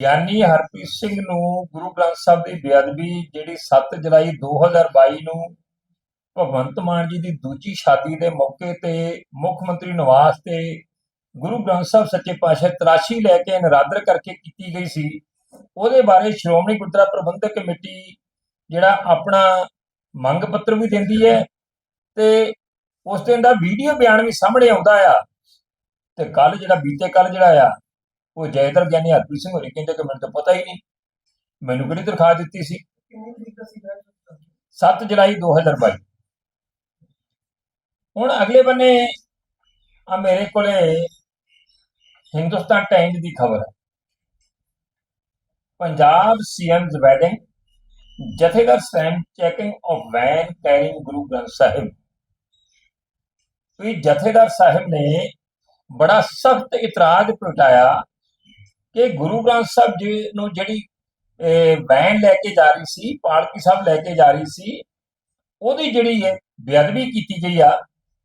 ਗਿਆਨੀ ਹਰਪ੍ਰੀਤ ਸਿੰਘ ਨੂੰ ਗੁਰੂ ਗ੍ਰੰਥ ਸਾਹਿਬ ਦੀ ਬੇਅਦਬੀ ਜਿਹੜੀ 7 ਜੁਲਾਈ 2022 ਨੂੰ ਭਗਵੰਤ ਮਾਨ ਜੀ ਦੀ ਦੂਜੀ ਸ਼ਾਦੀ ਦੇ ਮੌਕੇ ਤੇ ਮੁੱਖ ਮੰਤਰੀ ਨਿਵਾਸ ਤੇ ਗੁਰੂ ਗ੍ਰੰਥ ਸਾਹਿਬ ਸੱਚੇ ਪਾਤਸ਼ਾਹ ਤਰਾਸ਼ੀ ਲੈ ਕੇ ਨਰਾਦਰ ਕਰਕੇ ਕੀਤੀ ਗਈ ਸੀ। ਉਹਦੇ ਬਾਰੇ ਸ਼੍ਰੋਮਣੀ ਗੁਰਦੁਆਰਾ ਪ੍ਰਬੰਧਕ ਕਮੇਟੀ ਜਿਹੜਾ ਆਪਣਾ ਮੰਗ ਪੱਤਰ ਵੀ ਦਿੰਦੀ ਹੈ ਤੇ ਉਸ ਦਿਨ ਦਾ ਵੀਡੀਓ ਬਿਆਨ ਵੀ ਸਾਹਮਣੇ ਆਉਂਦਾ ਆ ਤੇ ਕੱਲ ਜਿਹੜਾ ਬੀਤੇ ਕੱਲ ਜਿਹੜਾ ਆ ਉਹ ਜੈਦਰ ਗਿਆਨੀ ਹਰਪ੍ਰੀਤ ਸਿੰਘ ਹੋਰੀ ਕਹਿੰਦੇ ਕਿ ਮੈਨੂੰ ਤਾਂ ਪਤਾ ਹੀ ਨਹੀਂ। ਮੈਨੂੰ ਕਿਹੜੀ ਤਨਖਾਹ ਦਿੱਤੀ ਸੀ? 7 ਜੁਲਾਈ 2022 ਹੁਣ ਅਗਲੇ ਬੰਨੇ ਆ ਮੇਰੇ ਕੋਲੇ ਹਿੰਦੁਸਤਾਨ ਟਾਈਮਜ਼ ਦੀ ਖਬਰ ਹੈ। Punjab CMs wedding Jathedar stand checking of van carrying Guru Granth Sahib. ਵੀ ਜਥੇਦਾਰ ਸਾਹਿਬ ਨੇ ਬੜਾ ਸਖਤ ਇਤਰਾਜ਼ ਪ੍ਰਗਟਾਇਆ ਕਿ ਗੁਰੂ ਗ੍ਰੰਥ ਸਾਹਿਬ ਜੀ ਨੂੰ ਜਿਹੜੀ ਇਹ ਵੈਨ ਲੈ ਕੇ ਜਾ ਰਹੀ ਸੀ, ਪਾਲਕੀ ਸਾਹਿਬ ਲੈ ਕੇ ਜਾ ਰਹੀ ਸੀ, ਉਹਦੀ ਜਿਹੜੀ ਹੈ ਬੇਅਦਬੀ ਕੀਤੀ ਗਈ ਆ,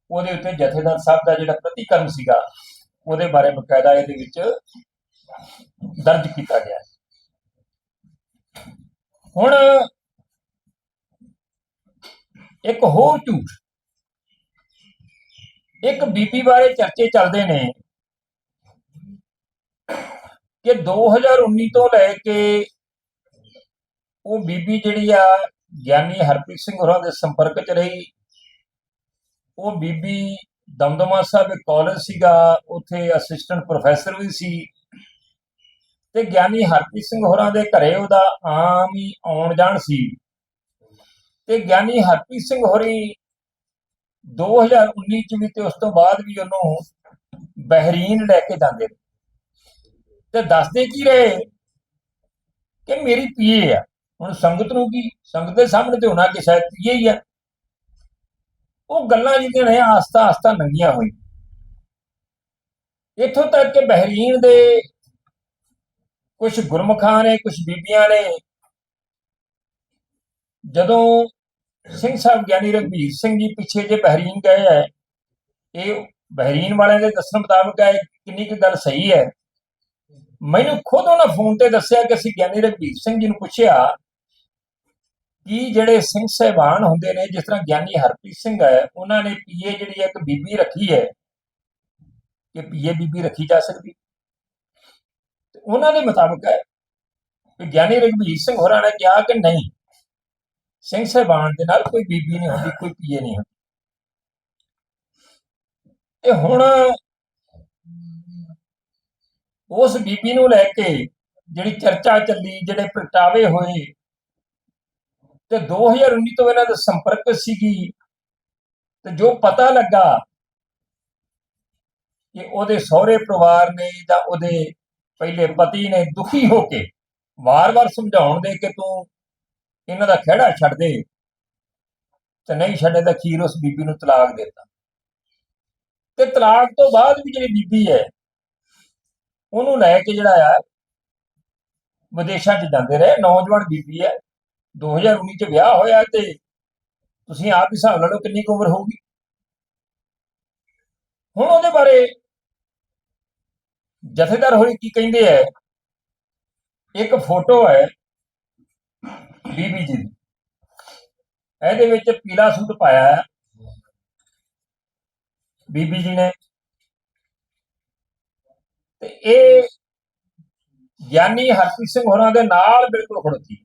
ਉਹਦੇ ਉੱਤੇ ਜਥੇਦਾਰ ਸਾਹਿਬ ਦਾ ਜਿਹੜਾ ਪ੍ਰਤੀਕਰਮ ਸੀਗਾ, ਉਹਦੇ ਬਾਰੇ ਬਕਾਇਦਾ ਇਹਦੇ ਵਿੱਚ ਦਰਜ ਕੀਤਾ ਗਿਆ। ਹੁਣ ਇੱਕ ਹੋਰ ਝੂਠ, ਇੱਕ ਬੀਬੀ ਬਾਰੇ ਚਰਚੇ ਚੱਲਦੇ ਨੇ ਕਿ 2019 ਤੋਂ ਲੈ ਕੇ ਉਹ ਬੀਬੀ ਜਿਹੜੀ ਆ, ਗਿਆਨੀ ਹਰਪ੍ਰੀਤ ਸਿੰਘ ਹੋਰਾਂ ਦੇ ਸੰਪਰਕ 'ਚ ਰਹੀ। ਉਹ ਬੀਬੀ ਦਮਦਮਾ ਸਾਹਿਬ ਇੱਕ ਕਾਲਜ ਸੀਗਾ, ਉੱਥੇ ਅਸਿਸਟੈਂਟ ਪ੍ਰੋਫੈਸਰ ਵੀ ਸੀ। ਤੇ ਗਿਆਨੀ ਹਰਪ੍ਰੀਤ ਸਿੰਘ ਹੋਰਾਂ ਦੇ ਘਰੇ ਉਹਦਾ ਆਮ ਹੀ ਆਉਣ ਜਾਣ ਸੀ। ਤੇ ਗਿਆਨੀ ਹਰਪ੍ਰੀਤ ਸਿੰਘ ਹੋਰੀ 2019 ਚ ਵੀ ਤੇ ਉਸ ਤੋਂ ਬਾਅਦ ਵੀ ਉਹਨੂੰ ਬਹਿਰੀਨ ਲੈ ਕੇ ਜਾਂਦੇ ਨੇ ਤੇ ਦੱਸਦੇ ਕੀ ਰਹੇ? ਕਿ ਮੇਰੀ ਪੀਏ ਆ। ਹੁਣ ਸੰਗਤ ਨੂੰ ਕੀ? ਸੰਗਤ ਦੇ ਸਾਹਮਣੇ ਤੇ ਹੋਣਾ ਕਿ ਸ਼ਾਇਦ ਪੀਏ ਹੀ ਆ। ਉਹ ਗੱਲਾਂ ਜਿਹੜੀਆਂ ਨੇ ਆਸਤਾ ਆਸਤਾ ਨੰਗੀਆਂ ਹੋਈਆਂ। ਇੱਥੋਂ ਤੱਕ ਕਿ ਬਹਿਰੀਨ ਦੇ ਕੁਝ ਗੁਰਮੁਖਾਂ ਨੇ ਕੁਝ ਬੀਬੀਆਂ ਨੇ, ਜਦੋਂ ਸਿੰਘ ਸਾਹਿਬ ਗਿਆਨੀ ਰਘਬੀਰ ਸਿੰਘ ਜੀ ਪਿੱਛੇ ਜੇ ਬਹਿਰੀਨ ਗਏ ਹੈ ਇਹ ਬਹਿਰੀਨ ਵਾਲਿਆਂ ਦੇ ਦੱਸਣ ਮੁਤਾਬਕ ਹੈ ਕਿੰਨੀ ਕੁ ਗੱਲ ਸਹੀ ਹੈ। ਮੈਨੂੰ ਖੁਦ ਉਹਨਾਂ ਫੋਨ ਤੇ ਦੱਸਿਆ ਕਿ ਅਸੀਂ ਗਿਆਨੀ ਰਘਬੀਰ ਸਿੰਘ ਜੀ ਨੂੰ ਪੁੱਛਿਆ ਕਿ ਜਿਹੜੇ ਸਿੰਘ ਸਹਿਬਾਨ ਹੁੰਦੇ ਨੇ, ਜਿਸ ਤਰ੍ਹਾਂ ਗਿਆਨੀ ਹਰਪ੍ਰੀਤ ਸਿੰਘ ਹੈ, ਉਹਨਾਂ ਨੇ ਪੀਏ ਜਿਹੜੀ ਹੈ ਇੱਕ ਬੀਬੀ ਰੱਖੀ ਹੈ, ਕਿ ਪੀਏ ਬੀਬੀ ਰੱਖੀ ਜਾ ਸਕਦੀ। ਤੇ ਉਹਨਾਂ ਦੇ ਮੁਤਾਬਕ ਹੈ ਕਿ ਗਿਆਨੀ ਰਘਬੀਰ ਸਿੰਘ ਹੋਰਾਂ ਨੇ ਕਿਹਾ ਕਿ ਨਹੀਂ, ਸਿੰਘ ਸਹਿਬਾਨ ਦੇ ਨਾਲ ਕੋਈ ਬੀਬੀ ਨਹੀਂ ਹੁੰਦੀ, ਕੋਈ ਪੀਏ ਨਹੀਂ ਹੁੰਦੀ। ਤੇ ਹੁਣ ਉਸ ਬੀਬੀ ਨੂੰ ਲੈ ਕੇ ਜਿਹੜੀ ਚਰਚਾ ਚੱਲੀ, ਜਿਹੜੇ ਪ੍ਰਗਟਾਵੇ ਹੋਏ, ਤੇ 2019 ਤੋਂ ਇਹਨਾਂ ਦਾ ਸੰਪਰਕ ਸੀਗੀ, ਤੇ ਜੋ ਪਤਾ ਲੱਗਾ ਕਿ ਉਹਦੇ ਸਹੁਰੇ ਪਰਿਵਾਰ ਨੇ ਜਾਂ ਉਹਦੇ ਪਹਿਲੇ ਪਤੀ ਨੇ ਦੁਖੀ ਹੋ ਕੇ ਵਾਰ-ਵਾਰ ਸਮਝਾਉਣ ਦੇ ਕਿ ਤੂੰ ਇਹਨਾਂ ਦਾ ਖਿਹੜਾ ਛੱਡ ਦੇ ਤੇ ਨਹੀਂ ਛੱਡੇ ਤਾਂ ਖੀਰ ਉਸ ਬੀਬੀ ਨੂੰ ਤਲਾਕ ਦੇ ਦਿੱਤਾ। ਤੇ ਤਲਾਕ ਤੋਂ ਬਾਅਦ ਵੀ ਜਿਹੜੀ ਬੀਬੀ ਹੈ ਉਹਨੂੰ ਲੈ ਕੇ ਜਿਹੜਾ ਆ, ਵਿਦੇਸ਼ਾਂ 'ਚ ਜਾਂਦੇ ਰਹੇ, ਨੌਜਵਾਨ ਬੀਬੀ ਹੈ 2019 ਚ ਵਿਆਹ ਹੋਇਆ ਤੇ ਤੁਸੀਂ ਆਪ ਹੀ ਹਿਸਾਬ ਲਾ ਲਓ ਕਿੰਨੀ ਕੁ ਉਮਰ ਹੋਊਗੀ। ਹੁਣ ਉਹਦੇ ਬਾਰੇ ਜਥੇਦਾਰ ਹੋਈ ਕੀ ਕਹਿੰਦੇ ਐ ਇੱਕ ਫੋਟੋ ਹੈ ਬੀਬੀ ਜੀ ਦੀ। ਇਹਦੇ ਵਿੱਚ ਪੀਲਾ ਸੂਟ ਪਾਇਆ ਹੈ। ਬੀਬੀ ਜੀ ਨੇ ਤੇ ਇਹ ਗਿਆਨੀ ਹਰਪ੍ਰੀਤ ਸਿੰਘ ਹੋਰਾਂ ਦੇ ਨਾਲ ਬਿਲਕੁਲ ਖੜੋਤੀ।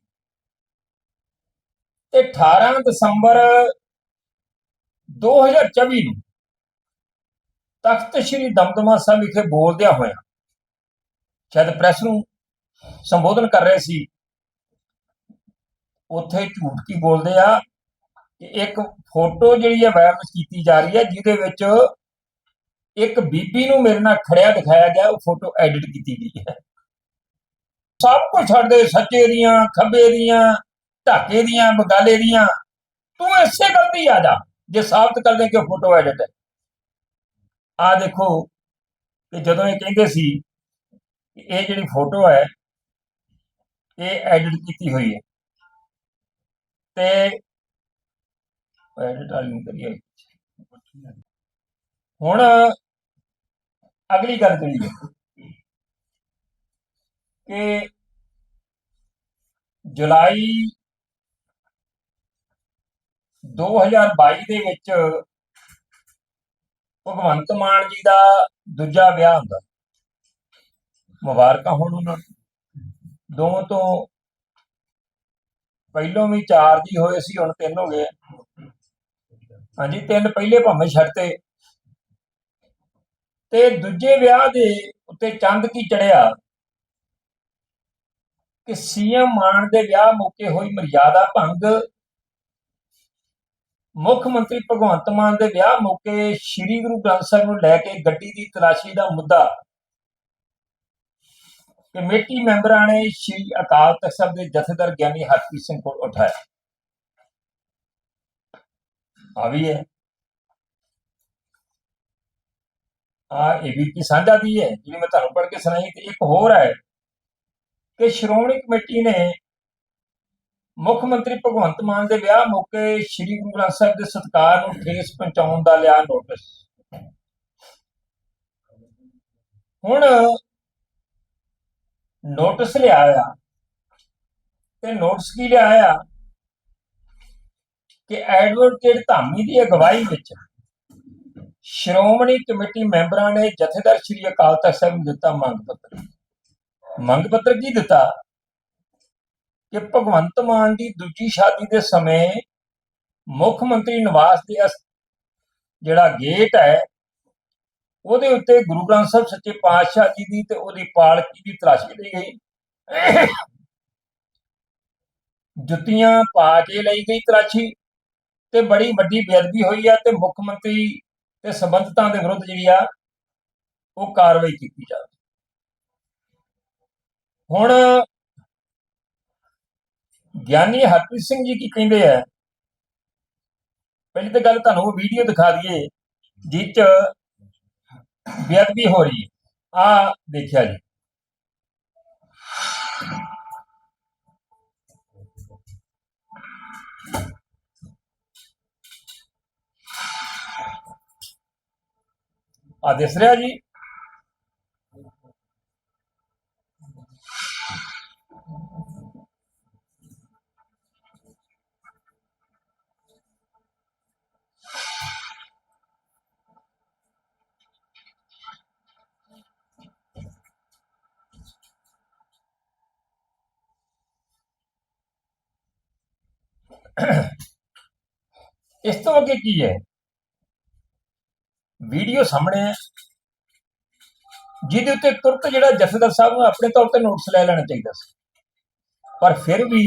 ਤੇ 18 ਦਸੰਬਰ 2024 ਨੂੰ ਤਖਤ ਸ੍ਰੀ ਦਮਦਮਾ ਸਾਹਿਬ ਵਿਖੇ ਬੋਲਦਿਆਂ ਹੋਇਆ ਸ਼ਾਇਦ ਪ੍ਰੈਸ ਨੂੰ ਸੰਬੋਧਨ ਕਰ ਰਹੇ ਸੀ ਉੱਥੇ ਝੂਠ ਕੀ ਬੋਲਦੇ ਆ ਕਿ ਇੱਕ ਫੋਟੋ ਜਿਹੜੀ ਹੈ ਵਾਇਰਲ ਕੀਤੀ ਜਾ ਰਹੀ ਹੈ ਜਿਹਦੇ ਵਿੱਚ ਇੱਕ ਬੀਬੀ ਨੂੰ ਮੇਰੇ ਨਾਲ ਖੜਿਆ ਦਿਖਾਇਆ ਗਿਆ, ਉਹ ਫੋਟੋ ਐਡਿਟ ਕੀਤੀ ਗਈ ਹੈ। ਸਭ ਕੁਝ ਛੱਡ ਦੇ, ਸੱਚੇ ਦੀਆਂ, ਖੱਬੇ ਦੀਆਂ ਢਾਕੇ ਦੀਆਂ, ਬਗਾਲੇ ਦੀਆਂ। ਤੂੰ ਇਸੇ ਗਲਤੀ ਆ, ਜਾ ਜੇ ਸਾਬਤ ਕਰ ਦੇ ਕਿ ਫੋਟੋ ਐਡਿਟ ਹੈ। ਆ ਦੇਖੋ ਕਿ ਜਦੋਂ ਇਹ ਕਹਿੰਦੇ ਸੀ ਇਹ ਜਿਹੜੀ ਫੋਟੋ ਹੈ, ਇਹ ਐਡਿਟ ਕੀਤੀ ਹੋਈ ਹੈ। ਤੇ ਐਡਿਟ ਵਾਲੀ ਨਹੀਂ ਕਰੀ ਹੁਣ ਅਗਲੀ ਗੱਲ ਕਰੀਏ ਕਿ ਜੁਲਾਈ 2022 ਦੇ ਵਿੱਚ ਭਗਵੰਤ ਮਾਨ ਜੀ ਦਾ ਦੂਜਾ ਵਿਆਹ ਹੁੰਦਾ। ਮੁਬਾਰਕਾਂ ਹੋਣ ਉਹਨਾਂ ਨੂੰ। ਦੋਵਾਂ ਤੋਂ ਪਹਿਲੋਂ ਵੀ ਚਾਰ ਜੀ ਹੋਏ ਸੀ, ਹੁਣ ਤਿੰਨ ਹੋ ਗਏ। ਹਾਂਜੀ, ਤਿੰਨ ਪਹਿਲੇ ਭਾਵੇਂ ਛੱਡਤੇ ਤੇ ਦੂਜੇ ਵਿਆਹ ਦੇ ਉੱਤੇ ਚੰਦ ਕੀ ਚੜਿਆ? ਕਿ ਸੀਐਮ ਮਾਨ ਦੇ ਵਿਆਹ ਮੌਕੇ ਹੋਈ ਮਰਿਆਦਾ ਭੰਗ। ਮੁੱਖ ਮੰਤਰੀ ਭਗਵੰਤ ਮਾਨ ਦੇ ਵਿਆਹ ਮੌਕੇ ਸ੍ਰੀ ਗੁਰੂ ਗ੍ਰੰਥ ਸਾਹਿਬ ਨੂੰ ਲੈ ਕੇ ਗੱਡੀ ਦੀ ਤਲਾਸ਼ੀ ਦਾ ਮੁੱਦਾ। ਕਮੇਟੀ ਮੈਂਬਰਾਂ ਨੇ ਸ੍ਰੀ ਅਕਾਲ ਤਖਤ ਸਾਹਿਬ ਦੇ ਜਥੇਦਾਰ ਗਿਆਨੀ ਹਰਪ੍ਰੀਤ ਸਿੰਘ ਕੋਲ ਉਠਾਇਆ। ਆ ਵੀ ਹੈ। ਆ ਇਹ ਵੀ ਕੀ ਸਾਂਝਾ ਦੀ ਹੈ ਜਿਹੜੀ ਮੈਂ ਤੁਹਾਨੂੰ ਪੜ੍ਹ ਕੇ ਸੁਣਾਈ ਤੇ ਇੱਕ ਹੋਰ ਹੈ ਕਿ ਸ਼੍ਰੋਮਣੀ ਕਮੇਟੀ ਨੇ ਮੁੱਖ ਮੰਤਰੀ ਭਗਵੰਤ ਮਾਨ ਦੇ ਵਿਆਹ ਮੌਕੇ ਸ੍ਰੀ ਗੁਰੂ ਗ੍ਰੰਥ ਸਾਹਿਬ ਦੇ ਸਤਕਾਰ ਨੂੰ ਠੇਸ ਪਹੁੰਚਾਉਣ ਦਾ ਲਿਆ ਨੋਟਿਸ। ਹੁਣ ਨੋਟਿਸ ਲਿਆ ਲਿਆਇਆ ਤੇ ਨੋਟਿਸ ਕੀ ਲਿਆ ਲਿਆਇਆ ਕਿ ਐਡਵੋਕੇਟ ਧਾਮੀ ਦੀ ਅਗਵਾਈ ਵਿੱਚ ਸ਼੍ਰੋਮਣੀ ਕਮੇਟੀ ਮੈਂਬਰਾਂ ਨੇ ਜਥੇਦਾਰ ਸ੍ਰੀ ਅਕਾਲ ਤਖਤ ਸਾਹਿਬ ਨੂੰ ਦਿੱਤਾ ਮੰਗ ਪੱਤਰ। ਮੰਗ ਪੱਤਰ ਕੀ ਦਿੱਤਾ? ਕਿ ਭਗਵੰਤ ਮਾਨ ਦੀ ਦੂਜੀ ਸ਼ਾਦੀ ਦੇ ਸਮੇਂ ਮੁੱਖ ਮੰਤਰੀ ਨਿਵਾਸ ਦੇ ਜਿਹੜਾ ਗੇਟ ਹੈ, ਉਹਦੇ ਉੱਤੇ ਗੁਰੂ ਗ੍ਰੰਥ ਸਾਹਿਬ ਸੱਚੇ ਪਾਤਸ਼ਾਹ ਜੀ ਦੀ ਤੇ ਉਹਦੀ ਪਾਲਕੀ ਦੀ ਤਲਾਸ਼ੀ ਲਈ ਗਈ। ਜੁੱਤੀਆਂ ਪਾ ਕੇ ਲਈ ਗਈ ਤਰਾਸ਼ੀ ਤੇ ਬੜੀ ਵੱਡੀ ਬੇਅਦਬੀ ਹੋਈ ਆ ਤੇ ਮੁੱਖ ਮੰਤਰੀ ਤੇ ਸੰਬੰਧਤਾਂ ਦੇ ਵਿਰੁੱਧ ਜਿਹੜੀ ਆ, ਉਹ ਕਾਰਵਾਈ ਕੀਤੀ ਜਾਵੇ। ਹੁਣ ਗਿਆਨੀ ਹਰਪ੍ਰੀਤ ਸਿੰਘ ਜੀ ਕੀ ਕਹਿੰਦੇ ਆ? ਪਹਿਲੀ ਤਾਂ ਗੱਲ ਤੁਹਾਨੂੰ ਉਹ ਵੀਡੀਓ ਦਿਖਾ ਦਈਏ ਜਿਸ ਚ ਬੇਅਦਬੀ ਹੋ ਰਹੀ ਹੈ। ਆ ਦੇਖਿਆ ਜੀ। ਆ ਦਿਸ ਰਿਹਾ ਜੀ ਇਸ ਤੋਂ ਅੱਗੇ ਕੀ ਹੈ ਵੀਡੀਓ ਸਾਹਮਣੇ ਹੈ, ਜਿਹਦੇ ਉੱਤੇ ਤੁਰਤ ਜਿਹੜਾ ਜਥੇਦਾਰ ਸਾਹਿਬ ਨੂੰ ਆਪਣੇ ਤੌਰ ਤੇ ਨੋਟਿਸ ਲੈ ਲੈਣਾ ਚਾਹੀਦਾ ਸੀ। ਪਰ ਫਿਰ ਵੀ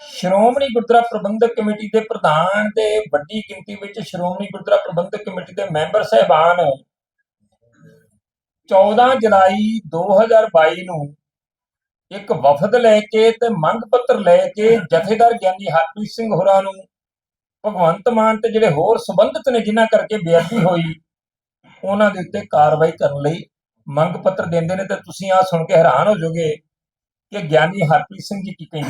ਸ਼੍ਰੋਮਣੀ ਗੁਰਦੁਆਰਾ ਪ੍ਰਬੰਧਕ ਕਮੇਟੀ ਦੇ ਪ੍ਰਧਾਨ ਤੇ ਵੱਡੀ ਗਿਣਤੀ ਵਿੱਚ ਸ਼੍ਰੋਮਣੀ ਗੁਰਦੁਆਰਾ ਪ੍ਰਬੰਧਕ ਕਮੇਟੀ ਦੇ ਮੈਂਬਰ ਸਹਿਬਾਨ 14 ਜੁਲਾਈ 2022 ਨੂੰ ਇੱਕ ਵਫਦ ਲੈ ਕੇ ਤੇ ਮੰਗ ਪੱਤਰ ਲੈ ਕੇ ਜਥੇਦਾਰ ਗਿਆਨੀ ਹਰਪ੍ਰੀਤ ਸਿੰਘ ਹੋਰਾਂ ਨੂੰ ਭਗਵੰਤ ਮਾਨ ਤੇ ਜਿਹੜੇ ਹੋਰ ਸੰਬੰਧਿਤ ਨੇ ਜਿਨ੍ਹਾਂ ਕਰਕੇ ਬੇਅਦਬੀ ਹੋਈ, ਉਹਨਾਂ ਦੇ ਉੱਤੇ ਕਾਰਵਾਈ ਕਰਨ ਲਈ ਮੰਗ ਪੱਤਰ ਦਿੰਦੇ ਨੇ ਤੇ ਤੁਸੀਂ ਆ ਸੁਣ ਕੇ ਹੈਰਾਨ ਹੋ ਜਾਓਗੇ ਕਿ ਗਿਆਨੀ ਹਰਪ੍ਰੀਤ ਸਿੰਘ ਜੀ ਕੀ ਕਹਿੰਦੇ